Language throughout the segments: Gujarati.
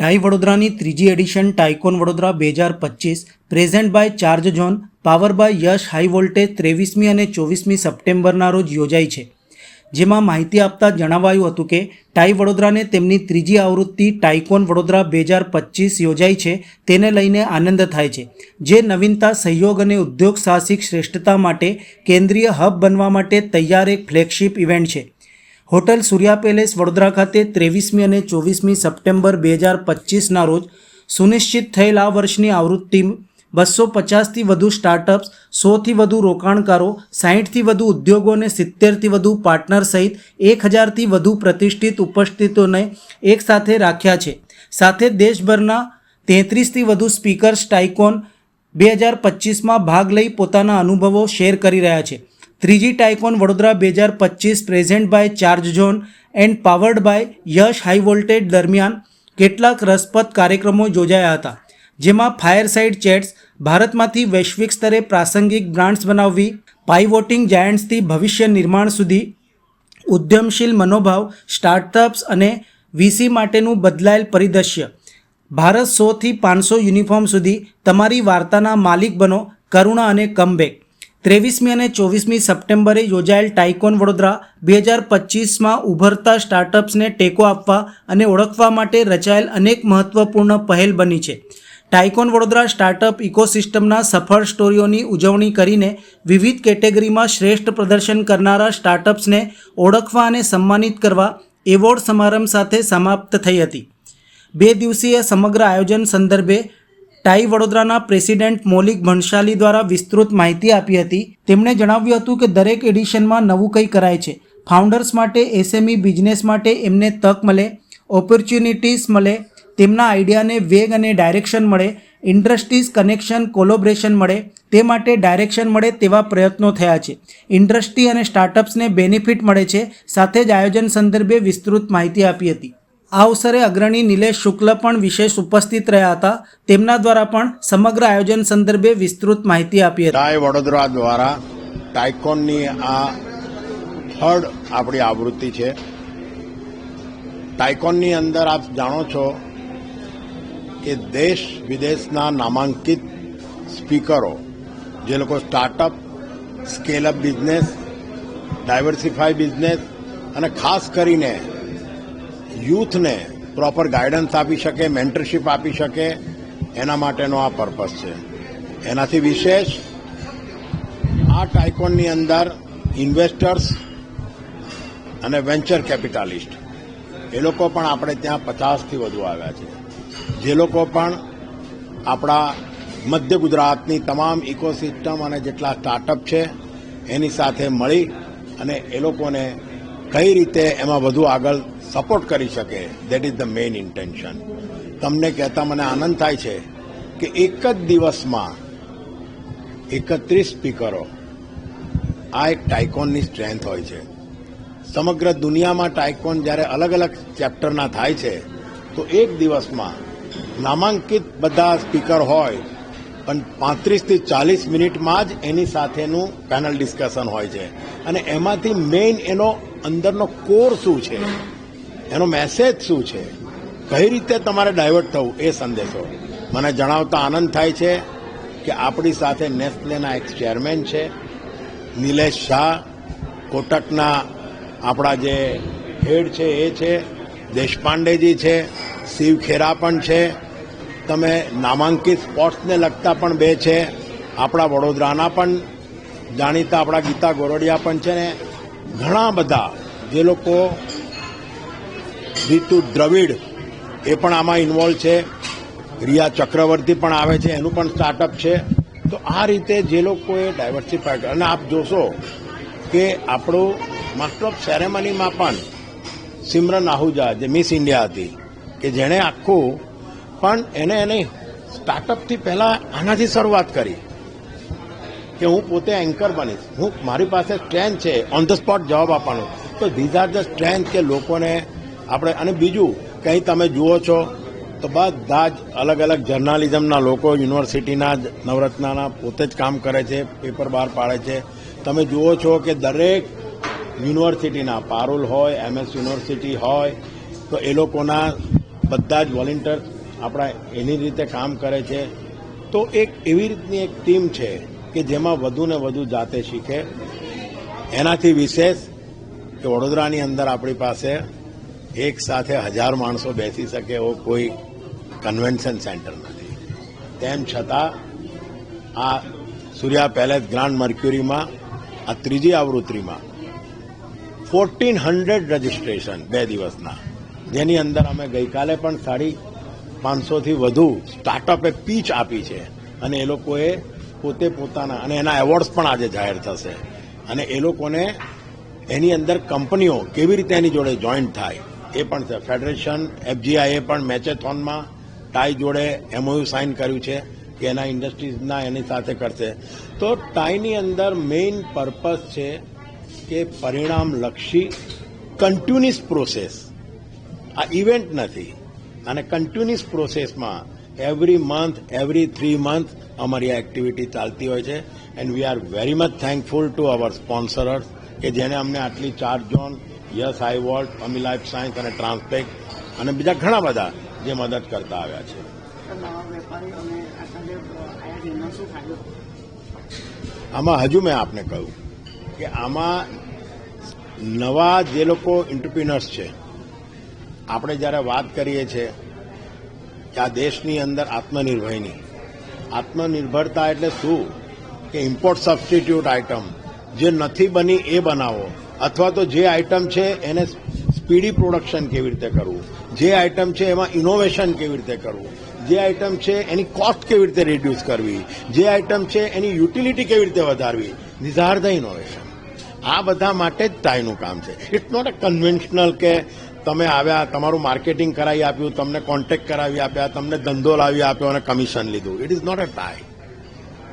ટાઈ વડોદરાની ત્રીજી એડિશન ટાઇકોન વડોદરા બે હજાર પચીસ, present by charge zone, power by Yash, high voltage ત્રેવીસમી અને ચોવીસમી સપ્ટેમ્બરના રોજ યોજાઈ છે. જેમાં માહિતી આપતા જણાવાયું હતું કે, ટાઈ વડોદરાને તેમની ત્રીજી આવૃત્તિ ટાઇકોન વડોદરા બે હજાર પચીસ યોજાઈ છે, તેને લઈને આનંદ થાય છે. જે નવીનતા, સહયોગ અને ઉદ્યોગ સાહસિક શ્રેષ્ઠતા માટે કેન્દ્રીય હબ બનવા માટે તૈયાર એક ફ્લેગશિપ ઇવેન્ટ છે. હોટલ સૂર્યા પેલેસ, વડોદરા ખાતે ત્રેવીસમી અને ચોવીસમી સપ્ટેમ્બર બે હજાર પચીસના રોજ સુનિશ્ચિત થયેલ આ વર્ષની આવૃત્તિ બસો પચાસથી વધુ સ્ટાર્ટઅપ્સ સોથી વધુ રોકાણકારો, સાહીઠથી વધુ ઉદ્યોગો અને સિત્તેરથી વધુ પાર્ટનર સહિત એક હજારથી વધુ પ્રતિષ્ઠિત ઉપસ્થિતોને એકસાથે રાખ્યા છે. સાથે દેશભરના તેત્રીસથી વધુ સ્પીકર્સ ટાઇકોન બે હજાર પચીસમાં ભાગ લઈ પોતાના અનુભવો શેર કરી રહ્યા છે. ત્રીજી ટાઇકોન વડોદરા બે હજાર પચીસ present by charge zone and powered by Yash high voltage દરમિયાન કેટલાક રસપ્રદ કાર્યક્રમો યોજાયા હતા, જેમાં ફાયર સાઇડ ચેટ્સ ભારતમાંથી વૈશ્વિક સ્તરે પ્રાસંગિક બ્રાન્ડ્સ બનાવવી પાઇવોટિંગ જાયન્ટ્સથી ભવિષ્ય નિર્માણ સુધી ઉદ્યમશીલ મનોભાવ સ્ટાર્ટઅપ્સ અને વીસી માટેનું બદલાયેલ પરિદૃશ્ય. ભારત સોથી પાંચસો યુનિફોર્મ સુધી તમારી વાર્તાના માલિક બનો, કરુણા અને કમબેક ત્રેવીસમી અને ચોવીસમી સપ્ટેમ્બરે યોજાયેલ ટાઇકોન વડોદરા બે હજાર પચીસમાં ઉભરતા સ્ટાર્ટઅપ્સને ટેકો આપવા અને ઓળખવા માટે રચાયેલ અનેક મહત્વપૂર્ણ પહેલ બની છે. ટાઇકોન વડોદરા સ્ટાર્ટઅપ ઇકોસિસ્ટમના સફળ સ્ટોરીઓની ઉજવણી કરીને વિવિધ કેટેગરીમાં શ્રેષ્ઠ પ્રદર્શન કરનારા સ્ટાર્ટઅપ્સને ઓળખવા અને સન્માનિત કરવા એવોર્ડ સમારંભ સાથે સમાપ્ત થઈ હતી. બે દિવસીય સમગ્ર આયોજન સંદર્ભે ટાઈ વડોદરાના પ્રેસિડેન્ટ મૌલિક ભણશાલી દ્વારા વિસ્તૃત માહિતી આપી હતી. તેમણે જણાવ્યું હતું કે દરેક એડિશનમાં નવું કંઈ કરાય છે. ફાઉન્ડર્સ માટે, એસએમઈ બિઝનેસ માટે એમને તક મળે, ઓપોર્ચ્યુનિટીઝ મળે, તેમના આઈડિયાને વેગ અને ડાયરેક્શન મળે, ઇન્ડસ્ટ્રીઝ કનેક્શન, કોલોબ્રેશન મળે, તે માટે ડાયરેક્શન મળે તેવા પ્રયત્નો થયા છે. ઇન્ડસ્ટ્રી અને સ્ટાર્ટઅપ્સને બેનિફિટ મળે છે. સાથે જ આયોજન સંદર્ભે વિસ્તૃત માહિતી આપી હતી. આ અવસરે અગ્રણી નિલેશ શુક્લ પણ વિશેષ ઉપસ્થિત રહ્યા હતા. તેમના દ્વારા પણ સમગ્ર આયોજન સંદર્ભે વિસ્તૃત માહિતી આપી હતી. વડોદરા દ્વારા ટાઇકોનની આ થર્ડ આપણી આવૃત્તિ છે. ટાઇકોનની અંદર આપ જાણો છો કે દેશ વિદેશના નામાંકિત સ્પીકરો, જે લોકો startup, scale up business diversify business અને ખાસ કરીને યુથને પ્રોપર ગાઈડન્સ આપી શકે, મેન્ટરશીપ આપી શકે, એના માટેનો આ પર્પઝ છે. એનાથી વિશેષ આ ટાઇકોનની અંદર ઇન્વેસ્ટર્સ અને વેન્ચર કેપિટાલિસ્ટ. એ લોકો પણ આપણે ત્યાં પચાસથી વધુ આવ્યા છે. જે લોકો પણ આપણા મધ્ય ગુજરાતની તમામ ઇકોસિસ્ટમ અને જેટલા સ્ટાર્ટઅપ છે, એની સાથે મળી અને એ લોકોને કઈ રીતે એમાં વધુ આગળ સપોર્ટ કરી શકે? That is the main intention તમને કહેતા મને આનંદ થાય છે કે એક જ દિવસમાં એકત્રીસ સ્પીકરો. આ એક ટાઇકોનની સ્ટ્રેન્થ હોય છે. સમગ્ર દુનિયામાં ટાઇકોન જ્યારે અલગ અલગ ચેપ્ટરના થાય છે, તો એક દિવસમાં નામાંકિત બધા સ્પીકર હોય, પણ પાંત્રીસથી ચાલીસ મિનિટમાં જ એની સાથેનું પેનલ ડિસ્કશન હોય છે. અને એમાંથી મેઇન એનો અંદરનો કોર શું છે? એનો મેસેજ શું છે? કઈ રીતે તમારે ડાયવર્ટ થવું? એ સંદેશો. મને જણાવતા આનંદ થાય છે કે આપણી સાથે નેસ્લેના એક ચેરમેન છે, નિલેશ શાહ, કોટકના આપણા જે હેડ છે એ છે, દેશપાંડેજી છે, શિવ ખેરા પણ છે. તમે નામાંકિત સ્પોર્ટ્સને લગતા પણ બે છે. આપણા વડોદરાના પણ જાણીતા આપણા ગીતા ગોરડિયા પણ છે ને. ઘણા બધા જે લોકો રીતુ દ્રવિડ એ પણ આમાં ઇન્વોલ્વ છે. રિયા ચક્રવર્તી પણ આવે છે, એનું પણ સ્ટાર્ટઅપ છે. તો આ રીતે જે લોકોએ ડાયવર્સિફાય અને આપ જોશો કે આપણું માસ્ટર ઓફ સેરેમનીમાં પણ સિમરન આહુજા જે મિસ ઇન્ડિયા હતી, કે જેણે આખું પણ એને એને સ્ટાર્ટઅપથી પહેલાં આનાથી શરૂઆત કરી. કે હું પોતે એન્કર બનીશ. હું, મારી પાસે સ્ટ્રેન્થ છે ઓન ધ સ્પોટ જવાબ આપવાનો. તો ધીઝ આર ધ સ્ટ્રેન્થ કે લોકોને આપણે, અને બીજું, કંઈ તમે જુઓ છો, તો બધા જ અલગ અલગ જર્નાલિઝમના લોકો યુનિવર્સિટીના જ નવરત્નાના પોતે જ કામ કરે છે, પેપર બહાર પાડે છે. તમે જુઓ છો કે દરેક યુનિવર્સિટીના, પારુલ હોય એમએસ યુનિવર્સિટી હોય, તો એ લોકોના બધા જ વોલેન્ટિયર આપણા એની રીતે કામ કરે છે. તો એક એવી રીતની એક ટીમ છે કે જેમાં વધુ ને વધુ જાતે શીખે. એનાથી વિશેષ કે વડોદરાની અંદર આપણી પાસે એક સાથે હજાર માણસો બેસી શકે એવો કોઈ કન્વેન્શન સેન્ટર નથી. તેમ છતાં આ સૂર્યા પેલેસ ગ્રાન્ડ મર્ક્યુરીમાં, આ ત્રીજી આવૃત્તિમાં ફોર્ટીન હંડ્રેડ રજીસ્ટ્રેશન બે દિવસના. જેની અંદર અમે ગઈકાલે પણ સાડી પાંચસોથી વધુ સ્ટાર્ટઅપે પીચ આપી છે. અને એ લોકોએ પોતે પોતાના અને એના એવોર્ડ્સ પણ આજે જાહેર થશે. અને એ લોકોને એની અંદર કંપનીઓ કેવી રીતે એની જોડે જોઈન્ટ થાય, એ પણ છે. ફેડરેશન એફજીઆઈએ પણ મેચેથોનમાં ટાઈ જોડે એમઓયુ સાઇન કર્યું છે કે એના ઇન્ડસ્ટ્રીઝના એની સાથે કરશે. તો ટાઈની અંદર મેઇન પર્પઝ છે કે પરિણામલક્ષી કન્ટિન્યુઅસ પ્રોસેસ આ ઇવેન્ટ નથી. અને કન્ટિન્યુઅસ પ્રોસેસમાં every month every three month અમારી આ એક્ટિવિટી ચાલતી હોય છે. And we are very much thankful to our sponsorers કે જેને અમને આટલી charge zone Yash high volt Ami life science અને ટ્રાન્સપેક અને બીજા ઘણા બધા જે મદદ કરતા આવ્યા છે. આમાં હજુ મેં આપને કહ્યું કે આમાં નવા જે લોકો એન્ટરપ્રિનર્સ છે, આપણે જ્યારે વાત કરીએ છીએ કે આ દેશની અંદર આત્મનિર્ભયની આત્મનિર્ભરતા એટલે શું? કે ઇમ્પોર્ટ સબસ્ટિટ્યૂટ આઇટમ જે નથી બની એ બનાવો. અથવા તો જે આઇટમ છે એને સ્પીડી પ્રોડક્શન કેવી રીતે કરવું? જે આઇટમ છે એમાં ઇનોવેશન કેવી રીતે કરવું? જે આઇટમ છે એની કોસ્ટ કેવી રીતે રિડ્યુસ કરવી? જે આઇટમ છે એની યુટિલિટી કેવી રીતે વધારવી? ધીઝ આર ધ ઇનોવેશન આ બધા માટે જ ટાઈનું કામ છે. ઇટ્સ નોટ અ કન્વેન્શનલ કે તમે આવ્યા, તમારું માર્કેટિંગ કરાવી આપ્યું, તમને કોન્ટેક્ટ કરાવી આપ્યા, તમને ધંધો લાવી આપ્યો અને કમિશન લીધું. It is not a TiE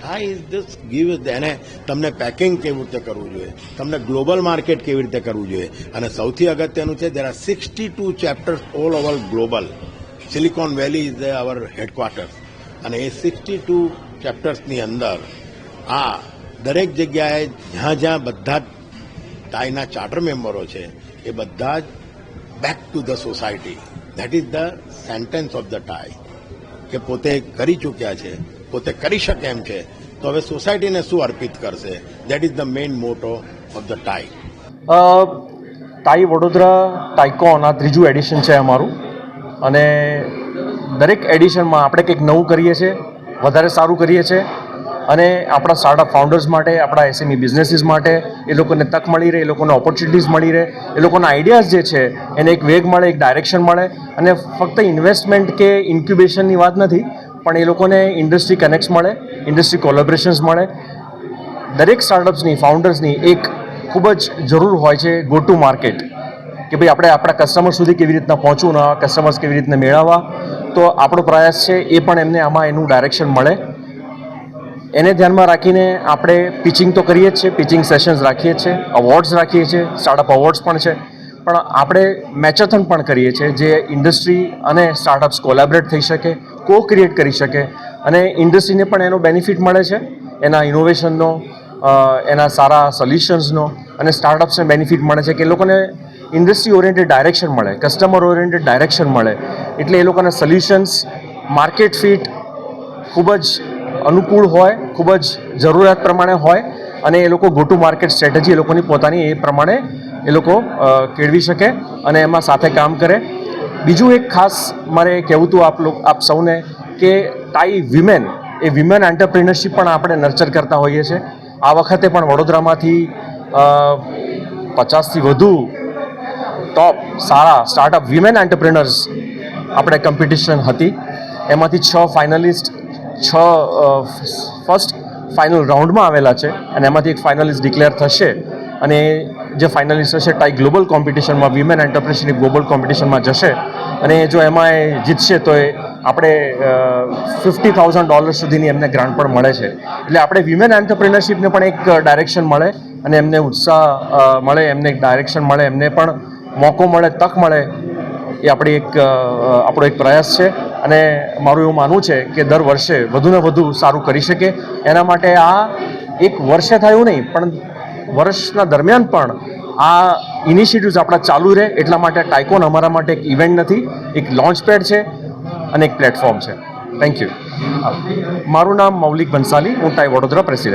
TiE is this give એને તમને પેકિંગ કેવી રીતે કરવું જોઈએ, તમને ગ્લોબલ માર્કેટ કેવી રીતે કરવું જોઈએ. અને સૌથી અગત્યનું છે there are sixty two chapters all over global silicon valley is our headquarters અને એ સિક્સટી ટુ ચેપ્ટર્સની અંદર આ દરેક જગ્યાએ જ્યાં જ્યાં બધા જ ટાઈના ચાર્ટર મેમ્બરો છે, એ બધા જ back to the society that is the sentence of the TiE કે પોતે કરી ચૂક્યા છે, પોતે કરી શકે એમ છે, તો હવે સોસાયટીને શું અર્પિત કરશે? That is the main motto of the TiE TiE Vadodara TiEcon આ ત્રીજું એડિશન છે અમારું. અને દરેક એડિશનમાં આપણે કંઈક નવું કરીએ છીએ, વધારે સારું કરીએ છીએ. અને આપણા સ્ટાર્ટઅપ ફાઉન્ડર્સ માટે, આપણા એસએમઈ બિઝનેસીસ માટે એ લોકોને તક મળી રહે, એ લોકોને ઓપોર્ચ્યુનિટીઝ મળી રહે, એ લોકોના આઈડિયાઝ જે છે એને એક વેગ મળે, એક ડાયરેક્શન મળે અને ફક્ત ઇન્વેસ્ટમેન્ટ કે ઇન્ક્યુબેશનની વાત નથી, પણ એ લોકોને ઇન્ડસ્ટ્રી કનેક્ટ્સ મળે ઇન્ડસ્ટ્રી કોલેબરેશન્સ મળે. દરેક સ્ટાર્ટઅપ્સની ફાઉન્ડર્સની એક ખૂબ જ જરૂર હોય છે ગો ટુ માર્કેટ કે ભાઈ આપણે આપણા કસ્ટમર સુધી કેવી રીતના પહોંચવું ને કસ્ટમર્સ કેવી રીતના મેળવવા. તો આપણો પ્રયાસ છે એ પણ એમને આમાં એનું ડાયરેક્શન મળે. એને ધ્યાનમાં રાખીને આપણે પિચિંગ તો કરીએ જ છીએ પિચિંગ સેશન્સ રાખીએ છીએ અવોર્ડ્સ રાખીએ છીએ સ્ટાર્ટઅપ અવોર્ડ્સ પણ છે. પણ આપણે મેચોથોન પણ કરીએ છીએ જે ઇન્ડસ્ટ્રી અને સ્ટાર્ટઅપ્સ કોલેબરેટ થઈ શકે કો ક્રિએટ કરી શકે અને ઇન્ડસ્ટ્રીને પણ એનો બેનિફિટ મળે છે. એના ઇનોવેશનનો એના સારા સોલ્યુશન્સનો અને સ્ટાર્ટઅપ્સને બેનિફિટ મળે છે કે એ લોકોને ઇન્ડસ્ટ્રી ઓરિએન્ટેડ ડાયરેક્શન મળે કસ્ટમર ઓરિએન્ટેડ ડાયરેક્શન મળે. એટલે એ લોકોના સોલ્યુશન્સ માર્કેટ ફિટ ખૂબ જ અનુકૂળ હોય, ખૂબ જ જરૂરિયાત પ્રમાણે હોય અને એ લોકો ગો ટુ માર્કેટ સ્ટ્રેટેજી એ લોકોની પોતાની એ પ્રમાણે એ લોકો કેળવી શકે અને એમાં સાથે કામ કરે. બીજું એક ખાસ મારે કહેવું હતું આપ લોકો, આપ સૌને કે ટાઈ વિમેન એ વિમેન એન્ટરપ્રિનરશિપ પણ આપણે નર્ચર કરતા હોઈએ છીએ. આ વખતે પણ વડોદરામાંથી પચાસથી વધુ ટોપ સારા સ્ટાર્ટઅપ વિમેન એન્ટરપ્રિનર્સ આપણે કોમ્પિટિશન હતી. એમાંથી છ ફાઇનલિસ્ટ છ ફર્સ્ટ ફાઇનલ રાઉન્ડમાં આવેલા છે અને એમાંથી એક ફાઇનલિસ્ટ ડિક્લેર થશે. અને જે ફાઇનલિસ્ટ હશે ટાઈ ગ્લોબલ કોમ્પિટિશનમાં વિમેન એન્ટરપ્રિનરશિપ ગ્લોબલ કોમ્પિટિશનમાં જશે. અને જો એમાં એ જીતશે, તો એ આપણે ફિફ્ટી થાઉઝન્ડ ડોલર સુધીની એમને ગ્રાન્ટ પણ મળે છે. એટલે આપણે વિમેન એન્ટરપ્રિનરશિપને પણ એક ડાયરેક્શન મળે અને એમને ઉત્સાહ મળે, એમને એક ડાયરેક્શન મળે, એમને પણ મોકો મળે, તક મળે. એ આપણી એક આપણો એક પ્રયાસ છે. અને મારું એવું માનવું છે કે દર વર્ષે વધુને વધુ સારું કરી શકે. એના માટે આ એક વર્ષે થયું નહીં, પણ વર્ષના દરમિયાન પણ આ ઇનિશિયેટિવ્સ આપણા ચાલુ રહે. એટલા માટે ટાઇકોન અમારા માટે એક ઇવેન્ટ નથી, એક લોન્ચ પેડ છે અને એક પ્લેટફોર્મ છે. થેન્ક યુ મારું નામ મૌલિક બંસાલી, હું ટાઈ વડોદરા પ્રેસિડેન્ટ